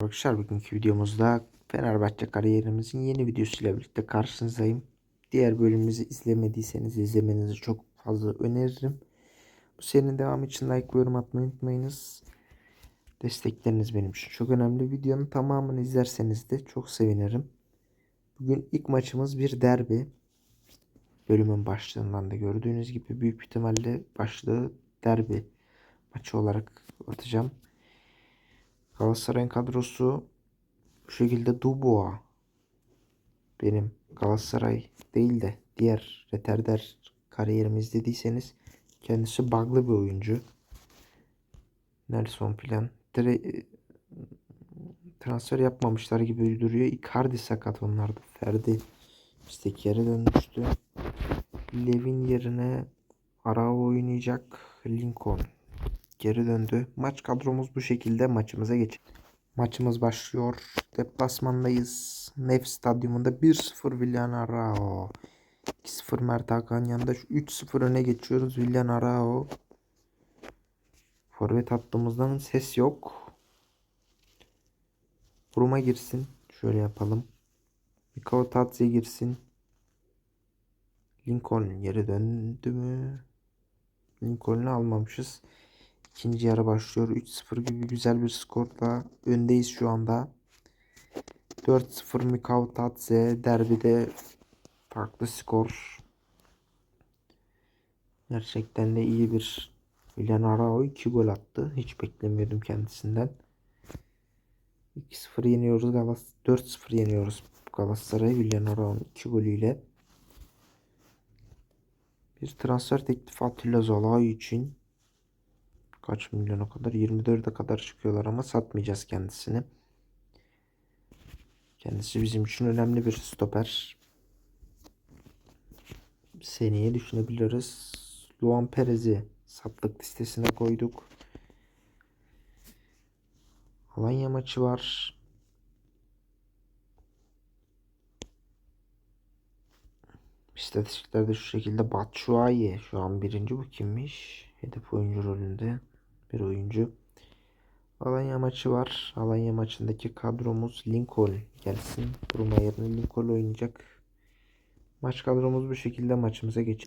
Arkadaşlar bugünkü videomuzda Fenerbahçe kariyerimizin yeni videosuyla birlikte karşınızdayım. Diğer bölümümüzü izlemediyseniz izlemenizi çok fazla öneririm. Bu serinin devamı için like ve yorum atmayı unutmayınız. Destekleriniz benim için çok önemli. Videonun tamamını izlerseniz de çok sevinirim. Bugün ilk maçımız bir derbi. Bölümün başlığından da gördüğünüz gibi büyük ihtimalle başlığı derbi maçı olarak atacağım. Galatasaray'ın kadrosu bu şekilde Dubois. Benim Galatasaray değil de diğer Reterder kariyerimi izlediyseniz kendisi bug'lı bir oyuncu. Nelson filan Dire- transfer yapmamışlar gibi duruyor. Icardi sakat onlarda. Ferdi işte geri dönmüştü. Levin yerine Arao oynayacak. Lincoln geri döndü. Maç kadromuz bu şekilde maçımıza geç. Maçımız başlıyor. Deplasmandayız. Nef Stadyumunda 1-0 Villarreal. 2-0 Mert Hakan yanında 3-0 öne geçiyoruz. Villarreal. Forvet hattımızdan ses yok. Buruma girsin. Şöyle yapalım. Mikao Tatze girsin. Lincoln geri döndü mü? Lincoln'u almamışız. İkinci yarı başlıyor. 3-0 gibi güzel bir skorla öndeyiz şu anda. 4-0 Mikao Tatze derbide farklı skor. Gerçekten de iyi bir Milan Arao 2 gol attı. Hiç beklemiyordum kendisinden. 2-0 yeniyoruz Galatasaray 4-0 yeniyoruz Galatasaray Milan Arao'nun 2 golüyle. Bir transfer teklifi Atilla Zalai için kaç milyona kadar 24'e kadar çıkıyorlar ama satmayacağız kendisini. Kendisi bizim için önemli bir stoper. Seneye düşünebiliriz. Luan Perez'i satlık listesine koyduk. Alanya maçı var. İstatistiklerde şu şekilde Batshuayi şu an birinci bu kimmiş? Hedef oyuncu rolünde bir oyuncu. Alanya maçı var. Alanya maçındaki kadromuz Lincoln gelsin. Buruma yerine Lincoln oynayacak. Maç kadromuz bu şekilde maçımıza geç.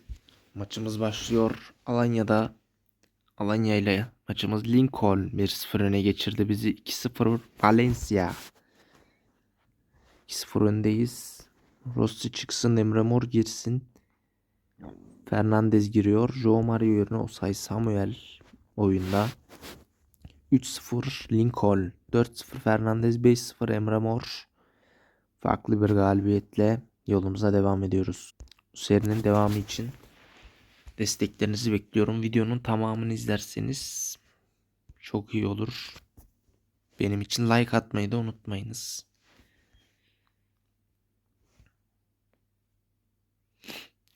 Maçımız başlıyor. Alanya'da Alanya ile maçımız Lincoln 1-0 öne geçirdi bizi. 2-0 Valencia. 2-0 öndeyiz. Rossi çıksın, Emre Mor girsin. Fernandez giriyor. Joe Mario yerine Osay Samuel oyunda. 3-0 Lincoln. 4-0 Fernandez. 5-0 Emre Mor. Farklı bir galibiyetle yolumuza devam ediyoruz. Serinin devamı için desteklerinizi bekliyorum. Videonun tamamını izlerseniz çok iyi olur. Benim için like atmayı da unutmayınız.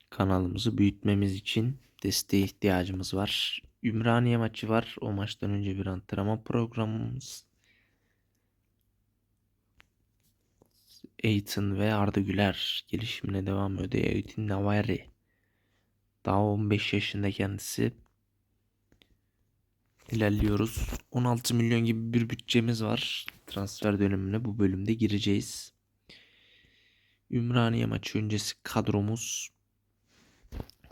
Kanalımızı büyütmemiz için desteğe ihtiyacımız var. Ümraniye maçı var. O maçtan önce bir antrenman programımız. Aiton ve Arda Güler gelişimine devam ediyor. Aiton Navari. Daha 15 yaşında kendisi. İlerliyoruz. 16 milyon gibi bir bütçemiz var. Transfer dönemine bu bölümde gireceğiz. Ümraniye maçı öncesi kadromuz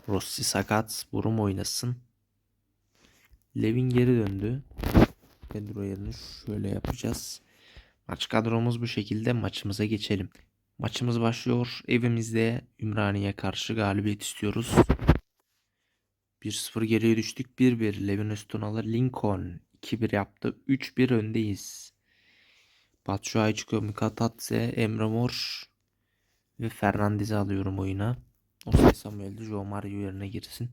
Rossi sakat. Burum oynasın. Levin geri döndü. Pedro yerine şöyle yapacağız. Maç kadromuz bu şekilde. Maçımıza geçelim. Maçımız başlıyor. Evimizde Ümraniye karşı galibiyet istiyoruz. 1-0 geriye düştük. 1-1 Levin üstün alır. Lincoln 2-1 yaptı. 3-1 öndeyiz. Batshuayi çıkıyor. Mikatatse, Emre Mor ve Fernandez'i alıyorum oyuna. Osay Samuel de Joe Mario yerine girsin.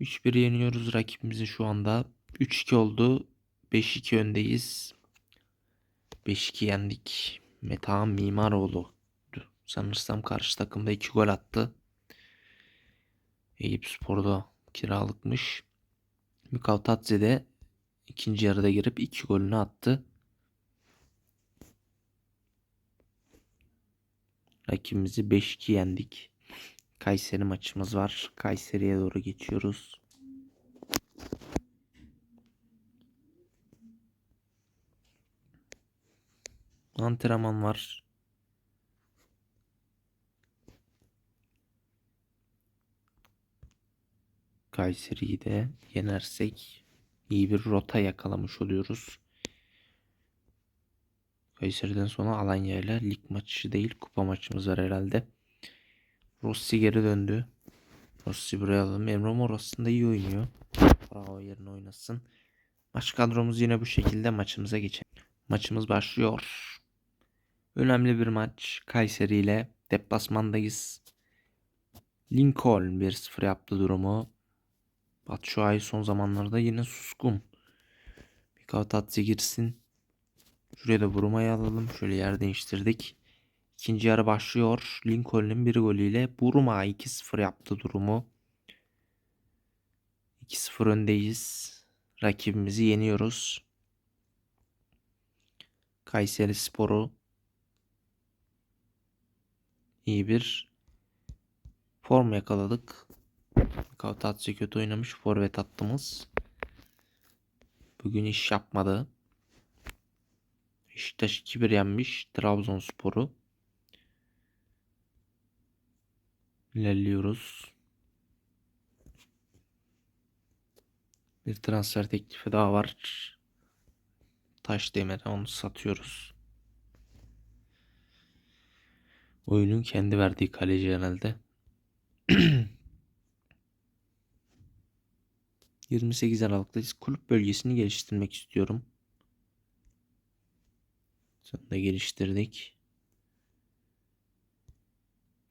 3-1 yeniyoruz rakibimizi şu anda. 3-2 oldu. 5-2 öndeyiz. 5-2 yendik. Metehan Mimaroğlu. Sanırsam karşı takımda 2 gol attı. Eyüp Spor'da kiralıkmış. Mükavtatze de ikinci yarıda girip 2 golünü attı. Rakibimizi 5-2 yendik. Kayseri maçımız var. Kayseri'ye doğru geçiyoruz. Antrenman var. Kayseri'yi de yenersek iyi bir rota yakalamış oluyoruz. Kayseri'den sonra Alanya ile lig maçı değil kupa maçımız var herhalde. Rossi geri döndü. Rossi buraya alalım. Emre Mor aslında iyi oynuyor. Bravo yerine oynasın. Maç kadromuz yine bu şekilde maçımıza geçelim. Maçımız başlıyor. Önemli bir maç. Kayseri ile deplasmandayız. Lincoln 1-0 yaptı durumu. Batshuayi son zamanlarda yine suskun. Bir Kavatadze girsin. Şuraya da Buruma'yı alalım. Şöyle yer değiştirdik. İkinci yarı başlıyor. Lincoln'un bir golüyle Buruma 2-0 yaptı durumu. 2-0 öndeyiz. Rakibimizi yeniyoruz. Kayseri Sporu iyi bir form yakaladık. Kautatsu kötü oynamış. Forvet attığımız. Bugün iş yapmadı. Beşiktaş 2-1 yenmiş Trabzonspor'u. İlerliyoruz. Bir transfer teklifi daha var. Taş demire onu satıyoruz. Oyunun kendi verdiği kaleci herhalde. 28 Aralık'ta kulüp bölgesini geliştirmek istiyorum. Sonunda geliştirdik.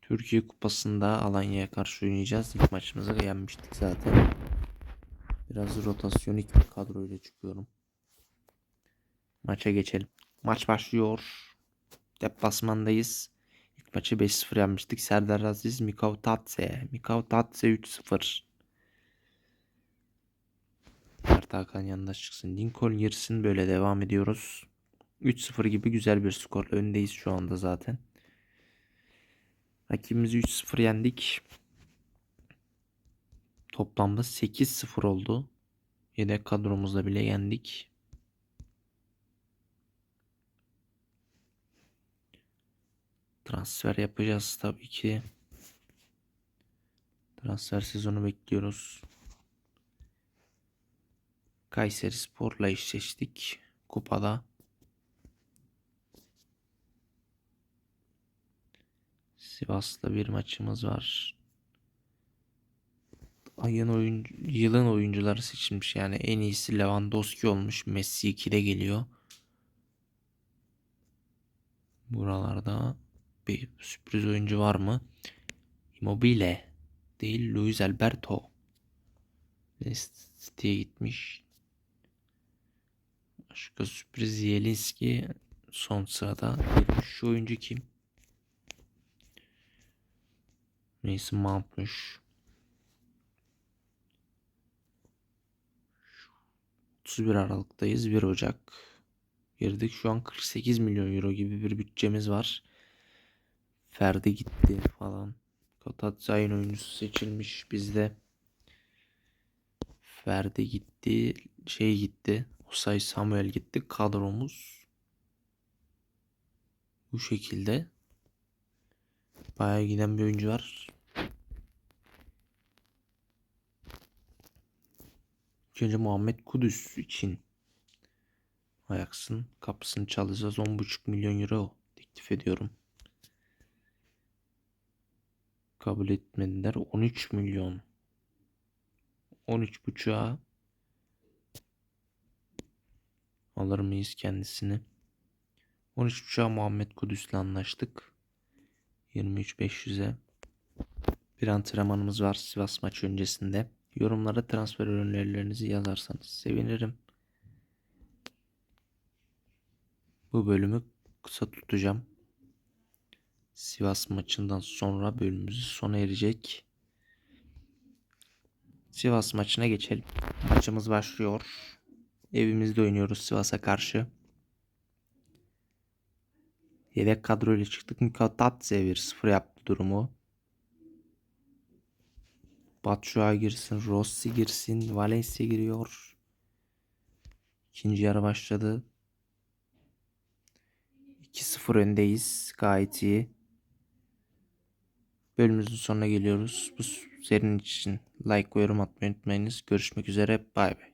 Türkiye Kupası'nda Alanya'ya karşı oynayacağız. İlk maçımızı yenmiştik zaten. Biraz rotasyonik bir kadroyla çıkıyorum. Maça geçelim. Maç başlıyor. Deplasmandayız. İlk maçı 5-0 yenmiştik. Serdar Aziz, Mikav Tatse. Mikav Tatse 3-0. Mert Hakan yanında çıksın. Lincoln girsin. Böyle devam ediyoruz. 3-0 gibi güzel bir skor. Öndeyiz şu anda zaten. Rakibimizi 3-0 yendik. Toplamda 8-0 oldu. Yedek kadromuzda bile yendik. Transfer yapacağız tabii ki. Transfer sezonu bekliyoruz. Kayseri Spor'la eşleştik kupada. Sivas'ta bir maçımız var. Ayın oyuncu, yılın oyuncuları seçilmiş. Yani en iyisi Lewandowski olmuş. Messi 2'de geliyor. Buralarda bir sürpriz oyuncu var mı? Immobile değil Luis Alberto. City'ye gitmiş. Başka sürpriz Yelinski son sırada. Şu oyuncu kim? Mason Mount'muş. 31 Aralık'tayız. 1 Ocak. Girdik. Şu an 48 milyon euro gibi bir bütçemiz var. Ferdi gitti falan. Kotatsay'ın oyuncusu seçilmiş bizde. Ferdi gitti. Şey gitti. Osay Samuel gitti. Kadromuz bu şekilde. Bayağı giden bir oyuncu var. İlk önce Muhammed Kudüs için Ajax'ın kapısını çalacağız. 10,5 milyon euro teklif ediyorum. Kabul etmediler. 13 milyon. 13,5'a alır mıyız kendisini? 13.5'a Muhammed Kudüs'le anlaştık. 23.500'e bir antrenmanımız var Sivas maçı öncesinde. Yorumlara transfer önerilerinizi yazarsanız sevinirim. Bu bölümü kısa tutacağım. Sivas maçından sonra bölümümüz sona erecek. Sivas maçına geçelim. Maçımız başlıyor. Evimizde oynuyoruz Sivas'a karşı. Yedek kadroyla çıktık. Mikatatse 1-0 yaptı durumu. Batshuayi girsin. Rossi girsin. Valencia giriyor. İkinci yarı başladı. 2-0 öndeyiz. Gayet iyi. Bölümümüzün sonuna geliyoruz. Bu serinin için like ve yorum atmayı unutmayınız. Görüşmek üzere. Bay bay.